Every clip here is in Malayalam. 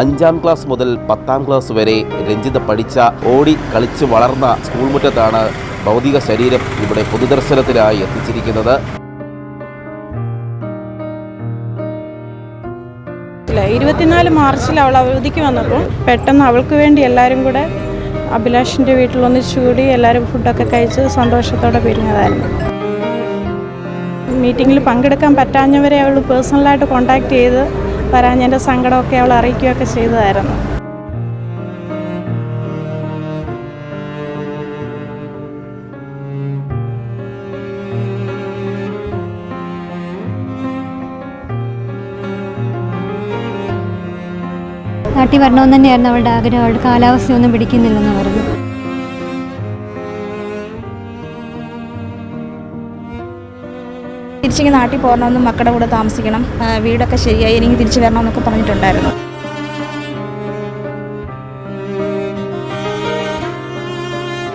അഞ്ചാം ക്ലാസ് മുതൽ പത്താം ക്ലാസ് വരെ രഞ്ജിത പഠിച്ച ഓടി കളിച്ച് വളർന്ന സ്കൂൾ മുറ്റത്താണ് ഭൗതിക ശരീരം ഇവിടെ പൊതുദർശനത്തിനായി എത്തിച്ചിരിക്കുന്നത്. ഇരുപത്തിനാല് മാർച്ചിൽ അവൾ അവധിക്ക് വന്നപ്പോൾ പെട്ടെന്ന് അവൾക്ക് വേണ്ടി എല്ലാവരും കൂടെ അഭിലാഷിന്റെ വീട്ടിൽ ഒന്നിച്ചുകൂടി എല്ലാവരും ഫുഡൊക്കെ കഴിച്ച് സന്തോഷത്തോടെ പിരിഞ്ഞതായിരുന്നു. മീറ്റിങ്ങിൽ പങ്കെടുക്കാൻ പറ്റാഞ്ഞവരെ അവൾ പേഴ്സണലായിട്ട് കോണ്ടാക്ട് ചെയ്ത് വരാഞ്ഞതിന്റെ സങ്കടമൊക്കെ അവൾ അറിയിക്കുകയൊക്കെ ചെയ്തതായിരുന്നു. നാട്ടിൽ വരണമെന്ന് തന്നെയായിരുന്നു അവളുടെ ആഗ്രഹം. അവളുടെ കാലാവസ്ഥയൊന്നും പിടിക്കുന്നില്ലെന്ന് പറഞ്ഞു. തിരിച്ചിങ്ങ് നാട്ടിൽ പോകണമെന്നും മക്കളുടെ കൂടെ താമസിക്കണം. വീടൊക്കെ ശരിയായി എനിക്ക് തിരിച്ചു വരണമെന്നൊക്കെ പറഞ്ഞിട്ടുണ്ടായിരുന്നു.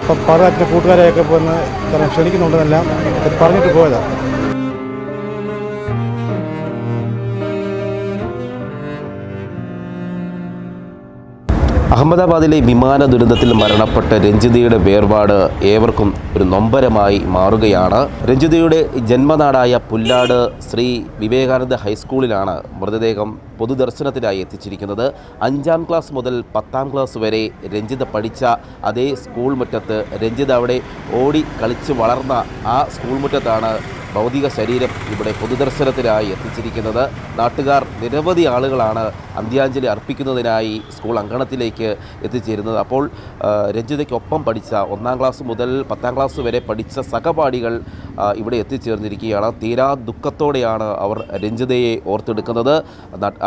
അപ്പം അച്ഛന്റെ കൂട്ടുകാരെയൊക്കെ കാരണം ക്ഷണിക്കുന്നുണ്ടെന്നെല്ലാം പറഞ്ഞിട്ട് പോയതാണ് അഹമ്മദാബാദിലെ വിമാന ദുരന്തത്തിൽ മരണപ്പെട്ട രഞ്ജിതയുടെ വേർപാട് ഏവർക്കും ഒരു നൊമ്പരമായി മാറുകയാണ്. രഞ്ജിതയുടെ ജന്മനാടായ പുല്ലാട് ശ്രീ വിവേകാനന്ദ ഹൈസ്കൂളിലാണ് മൃതദേഹം പൊതുദർശനത്തിനായി എത്തിച്ചിരിക്കുന്നത്. അഞ്ചാം ക്ലാസ് മുതൽ പത്താം ക്ലാസ് വരെ രഞ്ജിത പഠിച്ച അതേ സ്കൂൾ മുറ്റത്ത് രഞ്ജിത അവിടെ ഓടി കളിച്ച് വളർന്ന ആ സ്കൂൾ മുറ്റത്താണ് ഭൗതിക ശരീരം ഇവിടെ പൊതുദർശനത്തിനായി എത്തിച്ചിരിക്കുന്നത്. നാട്ടുകാർ നിരവധി ആളുകളാണ് അന്ത്യാഞ്ജലി അർപ്പിക്കുന്നതിനായി സ്കൂൾ അങ്കണത്തിലേക്ക് എത്തിച്ചേരുന്നത്. അപ്പോൾ രഞ്ജിതയ്ക്കൊപ്പം പഠിച്ച ഒന്നാം ക്ലാസ് മുതൽ പത്താം ക്ലാസ് വരെ പഠിച്ച സഹപാഠികൾ ഇവിടെ എത്തിച്ചേർന്നിരിക്കുകയാണ്. തീരാ ദുഃഖത്തോടെയാണ് അവർ രഞ്ജിതയെ ഓർത്തെടുക്കുന്നത്.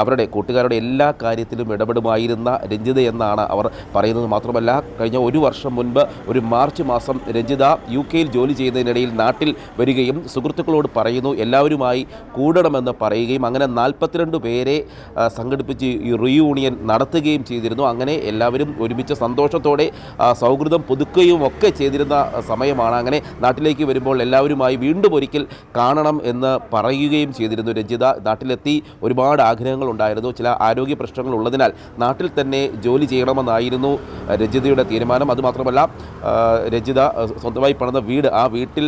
അവരുടെ കൂട്ടുകാരുടെ എല്ലാ കാര്യത്തിലും ഇടപെടുമായിരുന്ന രഞ്ജിത എന്നാണ് അവർ പറയുന്നത്. മാത്രമല്ല കഴിഞ്ഞ ഒരു വർഷം മുൻപ് ഒരു മാർച്ച് മാസം രഞ്ജിത യു കെയിൽ ജോലി ചെയ്യുന്നതിനിടയിൽ നാട്ടിൽ വരികയും സുഹൃത്തുക്കളോട് പറയുന്നു എല്ലാവരുമായി കൂടണമെന്ന് പറയുകയും അങ്ങനെ നാൽപ്പത്തിരണ്ട് പേരെ സംഘടിപ്പിച്ച് ഈ റീയൂണിയൻ നടത്തുകയും ചെയ്തിരുന്നു. അങ്ങനെ എല്ലാവരും ഒരുമിച്ച് സന്തോഷത്തോടെ സൗഹൃദം പുതുക്കുകയും ഒക്കെ ചെയ്തിരുന്ന സമയമാണ്. അങ്ങനെ നാട്ടിലേക്ക് വരുമ്പോൾ എല്ലാവരുമായി വീണ്ടും ഒരിക്കൽ കാണണം എന്ന് പറയുകയും ചെയ്തിരുന്നു രഞ്ജിത. നാട്ടിലെത്തി ഒരുപാട് ആഗ്രഹങ്ങൾ ഉണ്ടായിരുന്നു. ചില ആരോഗ്യ പ്രശ്നങ്ങൾ ഉള്ളതിനാൽ നാട്ടിൽ തന്നെ ജോലി ചെയ്യണമെന്നായിരുന്നു രജിതയുടെ തീരുമാനം. അതുമാത്രമല്ല രജിത സ്വന്തമായി പണിത വീട് ആ വീട്ടിൽ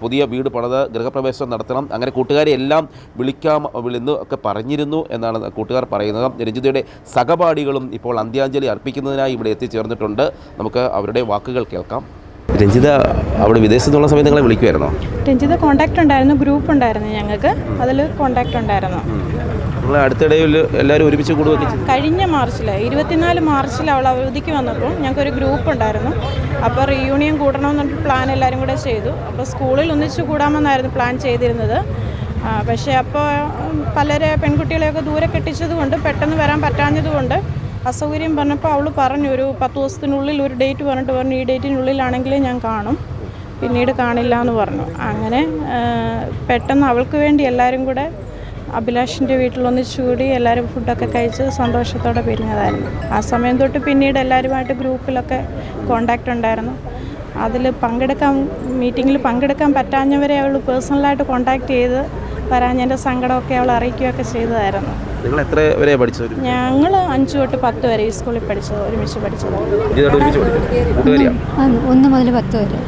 പുതിയ വീട് പണിത് ഗൃഹപ്രവേശനം നടത്തണം. അങ്ങനെ കൂട്ടുകാരെ എല്ലാം വിളിക്കാം വിളിന്ന് ഒക്കെ പറഞ്ഞിരുന്നു എന്നാണ് കൂട്ടുകാർ പറയുന്നത്. രഞ്ജിതയുടെ സഹപാഠികളും ഇപ്പോൾ അന്ത്യാഞ്ജലി അർപ്പിക്കുന്നതിനായി ഇവിടെ എത്തിച്ചേർന്നിട്ടുണ്ട്. നമുക്ക് അവരുടെ വാക്കുകൾ കേൾക്കാം. രഞ്ജിത അവിടെ വിദേശത്തുള്ള സമയത്ത് നിങ്ങളെ വിളിക്കുമായിരുന്നോ രഞ്ജിത കോണ്ടാക്ട് ഉണ്ടായിരുന്നു ഗ്രൂപ്പ് ഉണ്ടായിരുന്നു ഞങ്ങൾക്ക്. അതിൽ കോണ്ടാക്ട് ഉണ്ടായിരുന്നു. നിങ്ങൾ അടുത്തിടയിൽ എല്ലാവരും ഒരുമിച്ച് കൂടുകയൊക്കെ ചെയ്തു. കഴിഞ്ഞ മാർച്ചിൽ ഇരുപത്തിനാല് മാർച്ചിൽ അവൾ അവധിക്ക് വന്നപ്പോൾ ഞങ്ങൾക്കൊരു ഗ്രൂപ്പ് ഉണ്ടായിരുന്നു. അപ്പോൾ റീയൂണിയൻ കൂടണമെന്നൊരു പ്ലാൻ എല്ലാവരും കൂടെ ചെയ്തു. അപ്പോൾ സ്കൂളിൽ ഒന്നിച്ച് കൂടാമെന്നായിരുന്നു പ്ലാൻ ചെയ്തിരുന്നത്. പക്ഷേ അപ്പോൾ പലരെ പെൺകുട്ടികളെയൊക്കെ ദൂരെ കെട്ടിച്ചത് കൊണ്ട് പെട്ടെന്ന് വരാൻ പറ്റാഞ്ഞതുകൊണ്ട് അസൗകര്യം പറഞ്ഞപ്പോൾ അവൾ പറഞ്ഞു ഒരു പത്ത് ദിവസത്തിനുള്ളിൽ ഒരു ഡേറ്റ് പറഞ്ഞിട്ട് പറഞ്ഞു ഈ ഡേറ്റിനുള്ളിലാണെങ്കിലേ ഞാൻ കാണും. പിന്നീട് കാണില്ല എന്ന് പറഞ്ഞു. അങ്ങനെ പെട്ടെന്ന് അവൾക്ക് വേണ്ടി എല്ലാവരും കൂടെ അഭിലാഷിന്റെ വീട്ടിൽ കൂടി എല്ലാവരും ഫുഡൊക്കെ കഴിച്ച് സന്തോഷത്തോടെ പിരിഞ്ഞതായിരുന്നു. ആ സമയം തൊട്ട് പിന്നീട് എല്ലാവരുമായിട്ട് ഗ്രൂപ്പിലൊക്കെ കോണ്ടാക്റ്റ് ഉണ്ടായിരുന്നു. അതിൽ പങ്കെടുക്കാൻ മീറ്റിങ്ങിൽ പങ്കെടുക്കാൻ പറ്റാഞ്ഞവരെ അവൾ പേഴ്സണലായിട്ട് കോണ്ടാക്ട് ചെയ്ത് വരാഞ്ഞതിന്റെ സങ്കടമൊക്കെ അവൾ അറിയിക്കുകയൊക്കെ ചെയ്തതായിരുന്നു. നിങ്ങൾ എത്ര വരെ പഠിച്ചവർ ഞങ്ങൾ അഞ്ചു തൊട്ട് പത്ത് വരെ ഈ സ്കൂളിൽ പഠിച്ചത് ഒരുമിച്ച് പഠിച്ചത്. പഠിച്ചത് ഒന്ന് മുതൽ പത്ത് വരെ.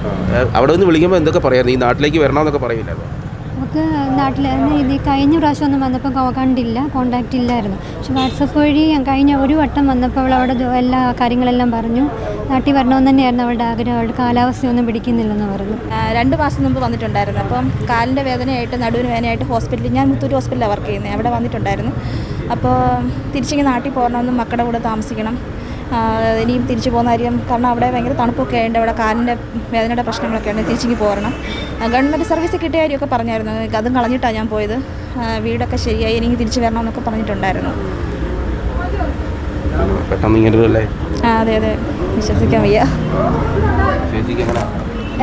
അവിടെ നിന്ന് വിളിക്കുമ്പോൾ എന്തൊക്കെ പറയായിരുന്നു ഈ നാട്ടിലേക്ക് വരണമെന്നൊക്കെ പറയില്ലായിരുന്നു നമുക്ക് നാട്ടിൽ ഇത് കഴിഞ്ഞ പ്രാവശ്യം ഒന്നും വന്നപ്പോൾ കണ്ടില്ല കോണ്ടാക്റ്റ് ഇല്ലായിരുന്നു. പക്ഷെ വാട്സപ്പ് വഴി കഴിഞ്ഞ ഒരു വട്ടം വന്നപ്പോൾ അവൾ അവിടെ എല്ലാ കാര്യങ്ങളെല്ലാം പറഞ്ഞു. നാട്ടിൽ വരണമെന്ന് തന്നെയായിരുന്നു അവളുടെ ആഗ്രഹം. അവളുടെ കാലാവസ്ഥയൊന്നും പിടിക്കുന്നില്ലെന്ന് പറഞ്ഞു. രണ്ട് മാസം മുമ്പ് വന്നിട്ടുണ്ടായിരുന്നു. അപ്പം കാലിന്റെ വേദനയായിട്ട് നടുവിന് വേദനയായിട്ട് ഹോസ്പിറ്റലിൽ ഞാൻ മുത്തൂർ ഹോസ്പിറ്റലിലാണ് വർക്ക് ചെയ്യുന്നത്. അവിടെ വന്നിട്ടുണ്ടായിരുന്നു. അപ്പോൾ തിരിച്ചിങ്ങനെ നാട്ടിൽ പോകണമെന്നും മക്കളുടെ കൂടെ താമസിക്കണം. ഇനിയും തിരിച്ചു പോകുന്ന കാര്യം കാരണം അവിടെ ഭയങ്കര തണുപ്പൊക്കെ ഉണ്ട് അവിടെ കാലിന്റെ വേദനയുടെ പ്രശ്നങ്ങളൊക്കെ ഉണ്ട് തിരിച്ചിങ്ങ് പോരണം. ഗവൺമെന്റ് സർവീസ് കിട്ടിയ കാര്യമൊക്കെ പറഞ്ഞായിരുന്നു. അതും കളഞ്ഞിട്ടാണ് ഞാൻ പോയത്. വീടൊക്കെ ശരിയായി എനിക്ക് തിരിച്ചു വരണമെന്നൊക്കെ പറഞ്ഞിട്ടുണ്ടായിരുന്നു. പെട്ടെന്ന് ഇങ്ങനെ അതെ അതെ. വിശ്വസിക്കാൻ വയ്യ.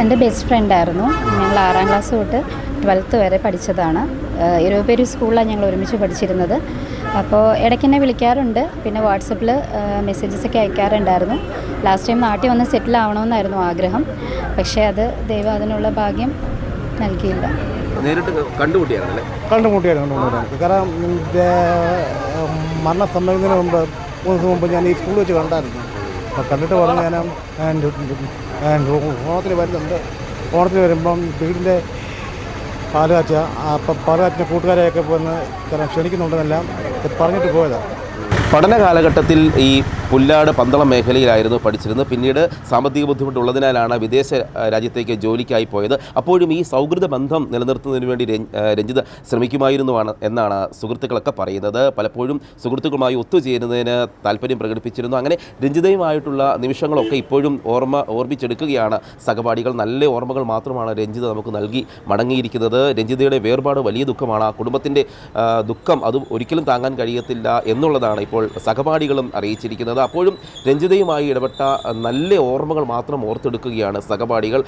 എന്റെ ബെസ്റ്റ് ഫ്രണ്ടായിരുന്നു. ഞങ്ങൾ ആറാം ക്ലാസ് തൊട്ട് ട്വൽത്ത് വരെ പഠിച്ചതാണ്. ഇരുപത് പേര് സ്കൂളിലാണ് ഞങ്ങൾ ഒരുമിച്ച് പഠിച്ചിരുന്നത്. അപ്പോൾ ഇടയ്ക്ക് എന്നെ വിളിക്കാറുണ്ട്. പിന്നെ വാട്സപ്പിൽ മെസ്സേജസ് ഒക്കെ അയക്കാറുണ്ടായിരുന്നു. ലാസ്റ്റ് ടൈം നാട്ടിൽ വന്ന് സെറ്റിൽ ആവണമെന്നായിരുന്നു ആഗ്രഹം. പക്ഷേ അത് ദൈവം അതിനുള്ള ഭാഗ്യം നൽകിയില്ല. നേരിട്ട് കണ്ടുമുട്ടിയായിരുന്നു കണ്ടുമുട്ടിയായിരുന്നു. കാരണം എന്റെ മരണം സംഭവിക്കുന്നതിന് മുമ്പ് മൂന്ന് മുമ്പ് ഞാൻ ഈ സ്കൂളിൽ വെച്ച് കണ്ടായിരുന്നു. അപ്പോൾ കണ്ടിട്ട് പറഞ്ഞു ഞാൻ ഓണത്തിന് വരുന്നുണ്ട്. ഓണത്തിന് വരുമ്പം വീടിന്റെ പാൽ കാച്ച അപ്പം പാൽ കാച്ചിന്റെ കൂട്ടുകാരെയൊക്കെ വന്ന് ക്ഷണിക്കുന്നുണ്ടെന്നെല്ലാം പറഞ്ഞിട്ട് പോയതാണ് പഠന കാലഘട്ടത്തിൽ ഈ പുല്ലാട് പന്തളം മേഖലയിലായിരുന്നു പഠിച്ചിരുന്നത്. പിന്നീട് സാമ്പത്തിക ബുദ്ധിമുട്ടുള്ളതിനാലാണ് വിദേശ രാജ്യത്തേക്ക് ജോലിക്കായി പോയത്. അപ്പോഴും ഈ സൗഹൃദ ബന്ധം നിലനിർത്തുന്നതിന് വേണ്ടി രഞ്ജിത് ശ്രമിക്കുമായിരുന്നു എന്നാണ് സുഹൃത്തുക്കളൊക്കെ പറയുന്നത്. പലപ്പോഴും സുഹൃത്തുക്കളുമായി ഒത്തുചേരുന്നതിന് താല്പര്യം പ്രകടിപ്പിച്ചിരുന്നു. അങ്ങനെ രഞ്ജിതയുമായിട്ടുള്ള നിമിഷങ്ങളൊക്കെ ഇപ്പോഴും ഓർമ്മ ഓർമ്മിച്ചെടുക്കുകയാണ്. സഹപാഠികൾ നല്ല ഓർമ്മകൾ മാത്രമാണ് രഞ്ജിത നമുക്ക് നൽകി മടങ്ങിയിരിക്കുന്നത്. രഞ്ജിതയുടെ വേർപാട് വലിയ ദുഃഖമാണ്. ആ കുടുംബത്തിന്റെ ദുഃഖം അത് ഒരിക്കലും താങ്ങാൻ കഴിയത്തില്ല എന്നുള്ളതാണ് സഹപാഠികളും അറിയിച്ചിരിക്കുന്നത്. അപ്പോഴും രഞ്ജിതയുമായി ഇടപെട്ട നല്ല ഓർമ്മകൾ മാത്രം ഓർത്തെടുക്കുകയാണ് സഹപാഠികൾ.